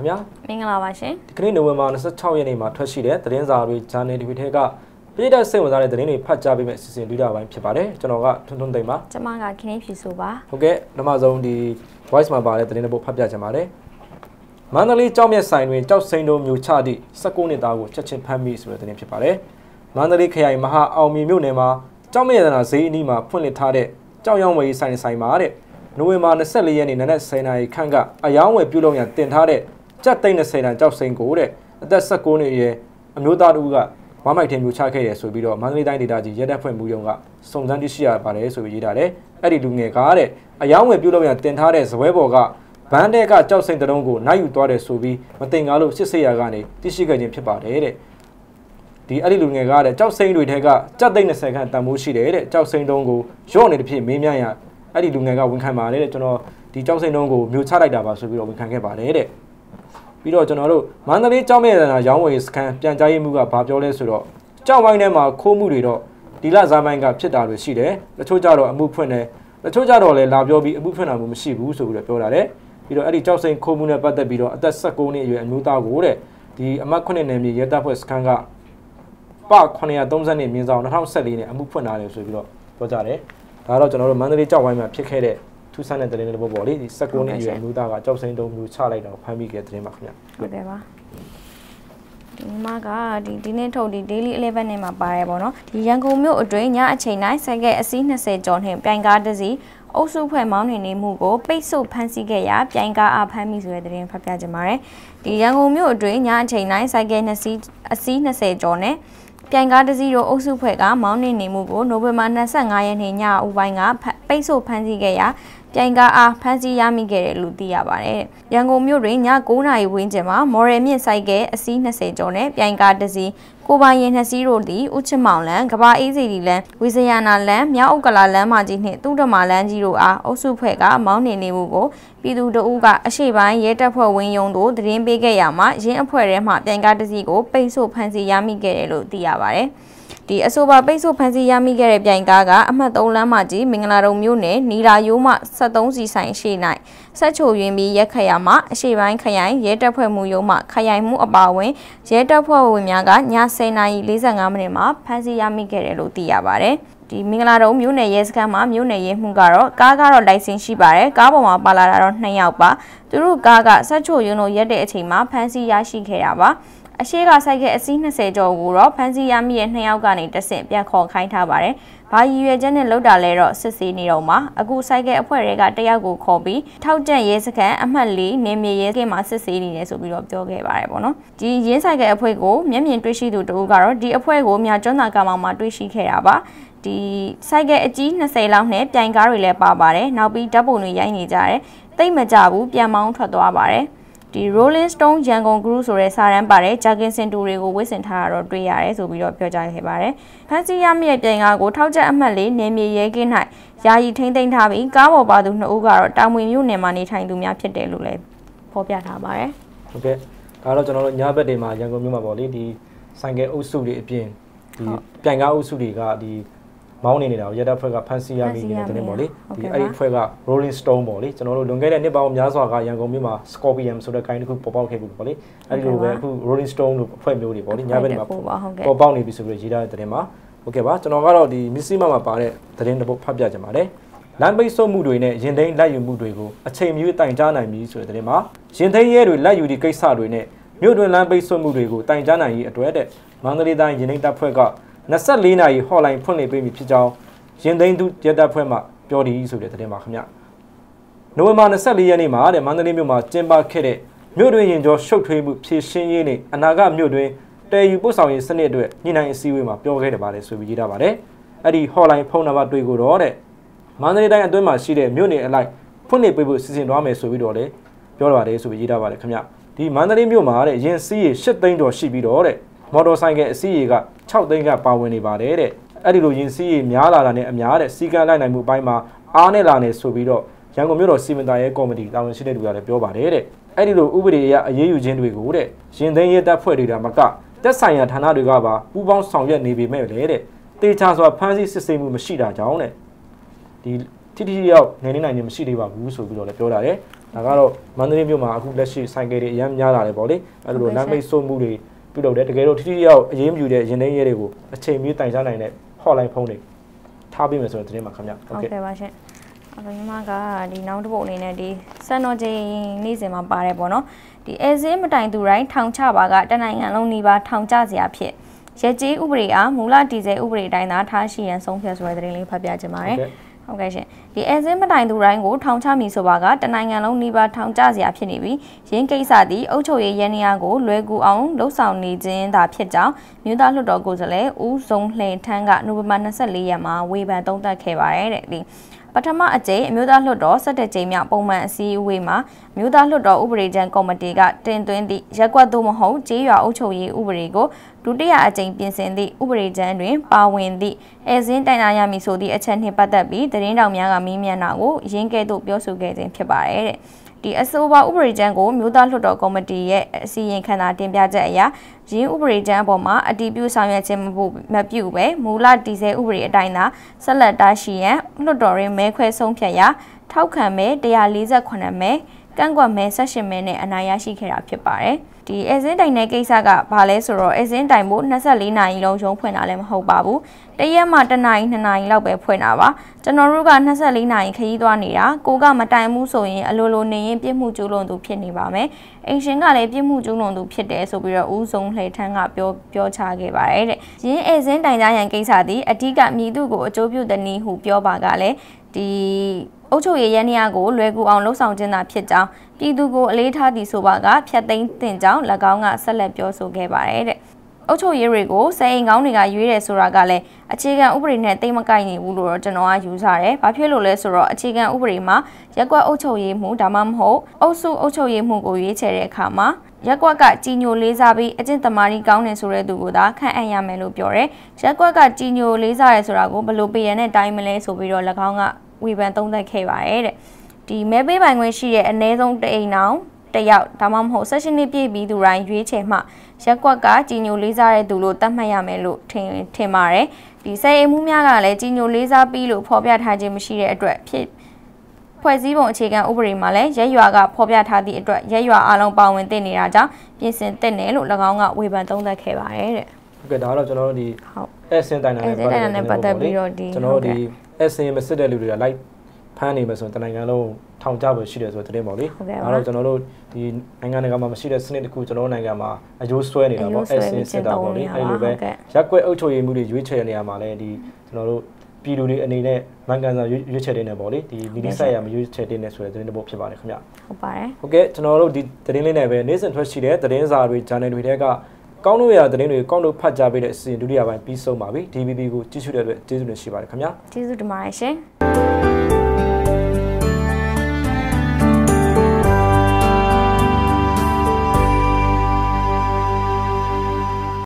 င်္ဂလာပါခင်ဗျာမင်္ဂလာပါရှင်ဒီကနေ့နိုဝင်ဘာ26ရက်နေ့မှာထွက်ရှိတဲ့သတင်းစာတွေဂျာနယ်တွေထဲကပြည်သက်စိတ်ဝင်စားတဲ့သတင်းတွေဖတ်ကြားပေးမယ့်အစီအစဉ်လူတာပိုင်းဖြစ်ပါတယ်ကျွန်တော်ကထွန်းထွန်းသိမ့်ပါကျမကခင်းဖြူဆိုပါဟုတ်ကဲ့ပထမဆုံးဒီ voice မှာပါတဲ့သတင်းတစ်ပုဒ်ဖတ်ပြချင်ပါတယ်မန္တလေးကြောက်မြက်ဆိုင်တွင်ကြောက်စိန်တို့မျိုးချသည့်19နှစ်သားကိုချက်ချင်းဖမ်းမိဆိုတဲ့သတင်းဖြစ်ပါတယ်မန္တလေးခရိုင်မဟာအောင်မြေမြို့နယ်မှာကြောက်မြက်ရတနာဈေးအနီးမှာဖွင့်လှစ်ထားတဲ့ကြောက်ရောင်းဝယ်ရေးဆိုင်ဆိုင်မှာတဲ့နိုဝင်ဘာ24ရက်နေ့နနက်10:00နာရီခန့်ကအယောင်းဝယ်ပြုလုပ်ရန်တင်ထားတဲ့ ကြက်သိန်း30တန်ကြောက်စိန်ကိုတဲ့အသက်16နှစ်အရွယ်အမျိုးသားတို့ကဝမ်းမိုက်ထင်မျိုးချခဲ့ရဆိုပြီးတော့မန္တလေးတိုင်းဒေသကြီးရဲတပ်ဖွဲ့မှုရုံးကစုံစမ်းသိရှိရပါတယ်ဆိုပြီးရေးထားတယ်အဲ့ဒီလူငယ်ကတဲ့အယောင်းဝယ်ပြုလုပ်ရန်တင်ထားတဲ့ဇပွဲပေါ်ကဘန်းတဲ့ကကြောက်စိန်တလုံးကိုနိုင်ယူသွားတယ်ဆိုပြီးမတင်ကားလို့စစ်ဆေးရကနေသိရှိခဲ့ခြင်းဖြစ်ပါတယ်တဲ့ဒီအဲ့ဒီလူငယ်ကတဲ့ကြောက်စိန်တွေထဲကကြက်သိန်း20ခန့်တန်ဖိုးရှိတယ်တဲ့ကြောက်စိန်တုံးကိုရော့နေတဲ့ဖြစ်မေးမြန်းရအဲ့ဒီလူငယ်ကဝန်ခံပါတယ်တဲ့ကျွန်တော်ဒီကြောက်စိန်တုံးကိုမျိုးချလိုက်တာပါဆိုပြီးတော့ဝန်ခံခဲ့ပါတယ်တဲ့ ပြီးတော့ကျွန်တော်တို့မန္တလေးကြောက်မဲ့ရတနာရောင်းဝယ်စခန်းပြန်ကြားရေးမှုကဘာပြောလဲဆိုတော့ကြောက်ဝိုင်းထဲမှာခိုးမှုတွေတော့ဒီလဇာမိုင်းကဖြစ်တာလို့ရှိတယ်တချို့ကြတော့အမှုဖွင့်တယ်တချို့ကြတော့လည်းလာပြောပြီးအမှုဖွင့်တာမျိုးမရှိဘူးဆိုပြီးတော့ပြောတာတဲ့ပြီးတော့အဲ့ဒီကြောက်စိန်ခိုးမှုနဲ့ပတ်သက်ပြီးတော့အသက်16နှစ်အရွယ်အမျိုးသားကိုတဲ့ဒီအမတ်9နယ်မြေရဲတပ်ဖွဲ့စခန်းကပ930နှစ်မြင်းဆောင်2014နဲ့အမှုဖွင့်လာတယ်ဆိုပြီးတော့ပြောကြတယ်ဒါတော့ကျွန်တော်တို့မန္တလေးကြောက်ဝိုင်းမှာဖြစ်ခဲ့တဲ့ ထူးဆန်းတဲ့သတင်းတွေပေါ့ပေါ့လေဒီ16နှစ်အရွယ်အမျိုးသားကကြောက်စိန်တုံးမျိုးချလိုက်တော့ဖမ်းမိခဲ့တဲ့သတင်းပါခင်ဗျဟုတ်တယ်ပါဒီမှာကဒီဒီနေ့ထုတ်ဒီ daily 11နဲ့မှာပါတယ်ပေါ့နော်ဒီရန်ကုန်မြို့အတွင်းညအချိန်တိုင်းစိုက်ကဲအစီး20ကျော်နဲ့ပြိုင်ကားတစ်စီးအုပ်စုဖွဲ့မောင်းနေနေမှုကိုပိတ်ဆို့ဖမ်းဆီးခဲ့ရာပြိုင်ကားအားဖမ်းမိဆိုတဲ့သတင်းဖတ်ပြကြပါမယ်ဒီရန်ကုန်မြို့အတွင်းညအချိန်တိုင်းစိုက်ကဲ2စီးအစီး20ကျော်နဲ့ ပြိုင်ကားတစ်စီးတို့အုပ်စုဖွဲ့ကမောင်းနေနေမှုကိုနိုဝင်ဘာ25ရက်နေ့ညအူပိုင်းကပိတ်ဆို့ဖမ်းဆီးခဲ့ရာပြိုင်ကားအားဖမ်းဆီးရမိခဲ့တယ်လို့သိရပါတယ်။ရန်ကုန်မြို့တွင်ည9နာရီဝန်းကျင်မှာမော်ရယ်မြင့်ဆိုင်ကဲအစီး20ကျော်နဲ့ပြိုင်ကားတစ်စီး ကိုပိုင်ရင်နှစ်စီးတို့သည်ဥချမောင်လန်ကဘာအေးစီဒီလန်ဝီဇယနာလန်မြောက်ဥက္ကလာလန်မကြီးနှင့်သူ့ဓမ္မလန်ကြီးတို့အားအုပ်စုဖွဲ့ကမောင်းနေနေမှုကိုပြည်သူတို့ကအရှိပိုင်းရဲတပ်ဖွဲ့ဝင်ယုံတို့သတင်းပေးခဲ့ရမှာရင်းအဖွဲ့ထဲမှပြိုင်ကားတစ်စီးကိုပိတ်ဆို့ဖမ်းဆီးရမိခဲ့တယ်လို့သိရပါတယ်။ ဒီအဆိုပါပိတ်ဆို့ဖန်ဆီးရမိခဲ့တဲ့ပြိုင်ကားကအမှတ်3လမ်းမကြီးမင်္ဂလာတုံမြို့နယ်နီလာရိုးမှ73စီဆိုင်ရှိ၌ဆက်ချိုရင်းပြီးရက်ခရမှာအရှိပိုင်းခရိုင်ရဲတပ်ဖွဲ့မှုရုံးမှခရိုင်မှုအပါဝင်ရဲတပ်ဖွဲ့ဝင်များကည10:45မိနစ်မှာဖမ်းဆီးရမိခဲ့တယ်လို့သိရပါတယ်ဒီမင်္ဂလာတုံမြို့နယ်ရဲစခန်းမှာမြို့နယ်ရဲမှုကတော့ကားကတော့လိုင်စင်ရှိပါတယ်ကားပေါ်မှာပါလာတာတော့2ယောက်ပါသူတို့ကားကဆက်ချိုရုံတို့ရက်တဲ့အချိန်မှာဖမ်းဆီးရရှိခဲ့တာပါ အရှိကဆိုင်ကအစီး20ကျော်ကိုတော့ဖမ်းဆီးရမိရဲ့2ယောက်ကနေတဆင့်ပြန်ခေါ်ခိုင်းထားပါတယ်။ဘာရည်ရွယ်ချက်နဲ့လောက်တာလဲတော့စစ်ဆေးနေတော့မှာအခုဆိုင်ကအဖွဲ့တွေကတယောက်ကိုခေါ်ပြီးထောက်ကျက်ရဲစခန်းအမှတ်၄နေမြေရဲကင်းမှာစစ်ဆေးနေတယ်ဆိုပြီးတော့ပြောခဲ့ပါတယ်ပေါ့နော်။ဒီရင်းဆိုင်ကအဖွဲ့ကိုမျက်မြင်တွေ့ရှိသူတို့ကတော့ဒီအဖွဲ့ကိုမြကျွမ်းသာကမောင်မှာတွေ့ရှိခဲ့တာပါ။ဒီဆိုင်ကအကြီး20လောက်နဲ့ပြိုင်ကားတွေလည်းပါပါတယ်။နောက်ပြီးဓာတ်ပုံတွေရိုက်နေကြတယ်။တိတ်မကြဘူးပြန်မောင်းထွက်သွားပါတယ်။ ဒီ Rolling Stone ရန်ကုန် Group ဆိုတဲ့စာတမ်းပါတဲ့ဂျာကင်စင်တူတွေကိုဝစ်ဆင်ထားတာတော့တွေ့ရတယ်ဆိုပြီးတော့ပြောကြားခဲ့ပါတယ်။ဖန်စီရမြရဲ့ပြင်ကားကိုထောက်ချက်အမှတ်လေးနေမြေရဲကင်း၌ယာယီထိမ့်သိမ်းထားပြီးကားပေါ်ပါသူနှစ်ဦးကတော့တာမွေမြို့နယ်မှာနေထိုင်သူများဖြစ်တယ်လို့လည်းဖော်ပြထားပါတယ်။ဟုတ်ကဲ့ဒါတော့ကျွန်တော်တို့ညဘက်တွေမှာရန်ကုန်မြို့မှာပေါ့လေဒီဆိုင်ကယ်အုပ်စုတွေအပြင်ဒီပြိုင်ကားအုပ်စုတွေကဒီ မောင်းနေနေတာကိုရတပ်ဖွဲ့ကဖန်စီရမိနေတဲ့တဲ့ပေါ့လေဒီအဲ့ဒီဖွဲ့က Rolling Stone ပေါ့လေကျွန်တော်တို့လွန်ခဲ့တဲ့နှစ်ပေါင်းများစွာကရန်ကုန်မြို့မှာ Scorpion ဆိုတဲ့ကိုင်းတစ်ခုပေါ်ပေါက်ခဲ့ပြီပေါ့လေအဲ့ဒီလိုပဲအခု Rolling Stone လို့အဖွဲ့မျိုးတွေပေါ့လေညဘက်တွေမှာပေါ်ပေါက်နေပြီဆိုပြီးရေးထားတဲ့တဲ့မှာဟုတ်ကဲ့ပါကျွန်တော်ကတော့ဒီ Missima မှာပါတဲ့သတင်းတစ်ပုဒ်ဖတ်ပြကြပါတယ်လမ်းပိတ်ဆို့မှုတွေနဲ့ရင်သိမ်းလက်ယူမှုတွေကိုအချိန်မီတိုင်ကြားနိုင်ပြီဆိုတဲ့တဲ့မှာရင်သိမ်းရဲတွေလက်ယူဒီကိစ္စတွေနဲ့မြို့တွင်လမ်းပိတ်ဆို့မှုတွေကိုတိုင်ကြားနိုင်ရေးအတွက်တဲ့မန္တလေးတိုင်းရင်သိမ်းတပ်ဖွဲ့က 24နာရီဟော့လိုင်းဖွင့်လှစ်ပေးပြီဖြစ်ကြောင်းရင်သိမ်းသူရဲတပ်ဖွဲ့မှပြောဒီဆိုတဲ့သတင်းပါခင်ဗျနိုဝင်ဘာ24ရက်နေ့မှာတဲ့မန္တလေးမြို့မှာကျင်းပခဲ့တဲ့မြို့တွင်ရင်ကျော်ရှုပ်ထွေးမှုဖြည့်ရှင်းရေးနဲ့အနာဂတ်မြို့တွင်တည်ယူပို့ဆောင်ရေးစနစ်အတွက်ညှိနှိုင်းအစည်းအဝေးမှာပြောခဲ့တယ်ပါတယ်ဆိုပြီးရေးထားပါတယ်အဲ့ဒီဟော့လိုင်းဖုန်းနံပါတ်တွေကိုတော့တဲ့မန္တလေးတိုင်းအတွင်းမှာရှိတဲ့မြို့နယ်အလိုက်ဖွင့်လှစ်ပေးဖို့စီစဉ်သွားမယ်ဆိုပြီးတော့လေပြောပါတယ်ဆိုပြီးရေးထားပါတယ်ခင်ဗျဒီမန္တလေးမြို့မှာတဲ့ရင်စီးရေ၈သိန်းကျော်ရှိပြီးတော့တဲ့မော်တော်ဆိုင်ကယ်အစီးရေက 6သိန်းကပါဝင်နေပါတယ်တဲ့အဲ့ဒီလိုရင်စီးရေများလာတာနဲ့အများတဲ့စီကံလိုက်နိုင်မှုအပိုင်းမှာအားနဲ့လာနေဆိုပြီးတော့ရန်ကုန်မြို့တော်စီမံသားရဲကော်မတီတာဝန်ရှိတဲ့သူကလည်းပြောပါတယ်တဲ့အဲ့ဒီလိုဥပဒေအရအရေးယူခြင်းတွေကိုတဲ့ရင်သိမ်းရေးတပ်ဖွဲ့တွေကမကတက်ဆိုင်ရာဌာနတွေကပါပူးပေါင်းဆောင်ရွက်နေပေမဲ့လေတဲ့တေချာစွာဖမ်းဆီးစစ်ဆေးမှုမရှိတာကြောင့်တဲ့ဒီတိတိယောက်နေနေနိုင်ခြင်းမရှိသေးပါဘူးဆိုပြီးတော့လည်းပြောတာတယ်ဒါကတော့မန္တလေးမြို့မှာအခုလက်ရှိဆိုင်ကယ်တွေအများများလာတယ်ပေါ့လေအဲ့လိုလမ်းမိတ်ဆို့မှုတွေ ပြုလုပ်တယ်တကယ်လို့ထိထိရောက်အရေးမယူတဲ့ရင်နှင်းရဲတွေကိုအချိန်မီတိုင်စားနိုင်တဲ့ hotline ဖုန်းတွေထားပေးမယ်ဆိုတဲ့သတင်းပါခင်ဗျာဟုတ်ကဲ့ပါရှင်အခုညီမကဒီနောက်တစ်ပုတ်အနေနဲ့ဒီစံတော်ချိန်နေ့စဉ်မှာပါတယ်ပေါ့နော်ဒီအဲဇင်းမတိုင်သူတိုင်းထောင်ချပါကတနိုင်ငံလုံးနှီးပါထောင်ချစရာဖြစ်ရဲကြီးဥပဒေအားမူလဒီဇယ်ဥပဒေတိုင်းသာထားရှိရန်ဆုံးဖြတ်ဆိုတဲ့သတင်းလေးဖတ်ပြချင်ပါတယ် ဟုတ်ကဲ့ရှင်ဒီအဲဇင်းမတိုင်သူတိုင်းကိုထောင်ချမိဆိုပါကတနိုင်ငံလုံးနှီးပါထောင်ချစရာဖြစ်နေပြီးရင်းကိစ္စသည်အုပ်ချုပ်ရေးရန်နေရာကိုလွယ်ကူအောင်လှုပ်ဆောင်နေခြင်းသာဖြစ်ကြောင်းမြို့သားလွှတ်တော်ကိုယ်စားလှယ်ဦးစုံလှန်ထန်းကနိုဝင်ဘာ24ရက်မှာဝေဖန်သုံးသပ်ခဲ့ပါတယ်တဲ့ဒီ ပထမအကြိမ်အမျိုးသားလွှတ်တော်၁၇ကြိမ်မြောက်ပုံမှန်အစည်းအဝေးမှာမြို့သားလွှတ်တော်ဥပဒေကြမ်းကော်မတီကတင်သွင်းသည့်ရက်ကွက်သို့မဟုတ်ကျေးရွာအုပ်ချုပ်ရေးဥပဒေကိုဒုတိယအကြိမ်ပြင်ဆင်သည့်ဥပဒေကြမ်းတွင်ပါဝင်သည့်အဲဇင်းတိုင်နာရမည်ဆိုသည့်အချက်နှင့်ပတ်သက်ပြီးသတင်းတောင်များကမေးမြန်းတာကိုရင်းကဲ့သို့ပြောဆိုခဲ့ခြင်းဖြစ်ပါတယ်တဲ့ ဒီအဆိုပါဥပဒေကြမ်းကိုမြို့သားလွှတ်တော်ကော်မတီရဲ့အစည်းအဝေးခန္ဓာတင်ပြချက်အရရင်းဥပဒေကြမ်းအပေါ်မှာအတည်ပြုဆောင်ရွက်ခြင်းမဖို့မပြုပဲမူလတည်ဆဲဥပဒေအတိုင်းသာဆက်လက်တာရှိရန်လွှတ်တော်ရင်းမဲခွဲဆုံးဖြတ်ရာထောက်ခံမဲ148မဲကန့်ကွက်မဲ18မဲနဲ့အနိုင်ရရှိခဲ့တာဖြစ်ပါတယ်။ ဒီအဲဇင်းတိုင်တဲ့ကိစ္စကဘာလဲဆိုတော့အဲဇင်းတိုင်ဖို့24နာရီလုံးရုံးဖွင့်တာလည်းမဟုတ်ပါဘူး။တရက်မှ1နာရီ2နာရီလောက်ပဲဖွင့်တာပါ။ကျွန်တော်တို့က24နာရီခရီးသွားနေတာကိုကမတိုင်မှုဆိုရင်အလိုလိုနေရင်ပြစ်မှုကျူးလွန်သူဖြစ်နေပါမယ်။အင်ရှင်ကလည်းပြစ်မှုကျူးလွန်သူဖြစ်တယ်ဆိုပြီးတော့ဦးဆုံးလှေထန်းကပြောပြောချခဲ့ပါတယ်တဲ့။ရင်းအဲဇင်းတိုင်ကြရန်ကိစ္စသည်အဓိကမြည်သူကိုအကျိုးပြုတဲ့နည်းဟုပြောပါကလည်းဒီ အုပ်ချုပ်ရေးရန်နေရာကိုလွယ်ကူအောင်လှုပ်ဆောင်ခြင်းသာဖြစ်ကြောင်းပြည်သူကိုအလေးထားသည်ဆိုပါကဖြတ်သိမ်းတင်ကြောင်း၎င်းကဆက်လက်ပြောဆိုခဲ့ပါတယ်တဲ့အုပ်ချုပ်ရေးတွေကိုစအိမ်ကောင်းတွေကရွေးတယ်ဆိုတာကလည်းအခြေခံဥပဒေနဲ့တိတ်မကိုက်နေဘူးလို့တော့ကျွန်တော်ကယူဆတယ်။ဘာဖြစ်လို့လဲဆိုတော့အခြေခံဥပဒေမှာရက်ကွက်အုပ်ချုပ်ရေးမှုဒါမှမဟုတ်အုပ်စုအုပ်ချုပ်ရေးမှုကိုရွေးချယ်တဲ့အခါမှာရက်ကွက်ကကြီးညိုလေးစားပြီးအကျင့်တမာရီကောင်းတယ်ဆိုတဲ့သူကိုသာခန့်အပ်ရမယ်လို့ပြောတယ်။ရက်ကွက်ကကြီးညိုလေးစားရဲဆိုတာကိုဘယ်လိုပြရန်နဲ့တိုင်းမလဲဆိုပြီးတော့၎င်းက ဝေဖန်သုံးသပ်ခဲ့ပါတယ်တဲ့ဒီမဲပေးပိုင်ခွင့်ရှိတဲ့အနည်းဆုံးတအိမ်အောင်တယောက်ဒါမှမဟုတ်16နှစ်ပြည့်ပြီးသူတိုင်းရွေးချယ်မှရက်ကွက်ကကြီးညိုလေးစားတဲ့သူလို့သတ်မှတ်ရမယ်လို့ထင်ထင်ပါတယ်ဒီစိတ်အိမ်မှုများကလည်းကြီးညိုလေးစားပြီးလို့ဖော်ပြထားခြင်းမရှိတဲ့အတွက်ဖြစ်ဖွဲ့စည်းပုံအခြေခံဥပဒေမှာလည်းရက်ရွာကဖော်ပြထားသည့်အတွက်ရက်ရွာအလုံးပါဝင်သိနေတာကြောင့်ပြင်ဆင်သင့်တယ်လို့၎င်းကဝေဖန်သုံးသပ်ခဲ့ပါတယ်တဲ့ဟုတ်ကဲ့ဒါကတော့ကျွန်တော်တို့ဒီဟုတ်အဲစင်တိုင်နာနဲ့ပတ်သက်ပြီးတော့ဒီကျွန်တော်တို့ဒီ အဲစင်မစစ်တဲ့လူတွေကလိုက်ဖမ်းနေမယ်ဆိုရင်တနိုင်ငံလုံးထောင်ကြဖို့ရှိတယ်ဆိုတဲ့သတင်းပေါ့လေဒါတော့ကျွန်တော်တို့ဒီနိုင်ငံတကာမှာမရှိတဲ့စနစ်တစ်ခုကျွန်တော်တို့နိုင်ငံမှာအကျိုးဆွဲနေတာပေါ့အဲစင်စစ်တာပေါ့လေအဲလိုပဲရက်ကွက်အုပ်ချုပ်ရေးမှုတွေရွေးချယ်နေရမှာလဲဒီကျွန်တော်တို့ပြည်သူတွေအနေနဲ့မှန်ကန်စွာရွေးချယ်တဲ့နေပေါ့လေဒီမီဒီဆိုင်ရာမရွေးချယ်တဲ့နေဆိုတဲ့သတင်းတစ်ပုဒ်ဖြစ်ပါတယ်ခင်ဗျဟုတ်ပါတယ်ဟုတ်ကဲ့ကျွန်တော်တို့ဒီသတင်းလေးနဲ့ပဲနေ့စဉ်ထွက်ရှိတဲ့သတင်းစာတွေ channel တွေတဲက ကောင်းလို့ရသတင်းတွေကောင်းလို့ဖတ်ကြပေးတဲ့အစီအစဉ်ဒုတိယပိုင်းပြီးဆုံးပါပြီ DBB ကိုကြည့်ရှုတဲ့အတွက်ကျေးဇူးတင်ရှိပါတယ်ခင်ဗျာကျေးဇူးတင်ပါတယ်ရှင်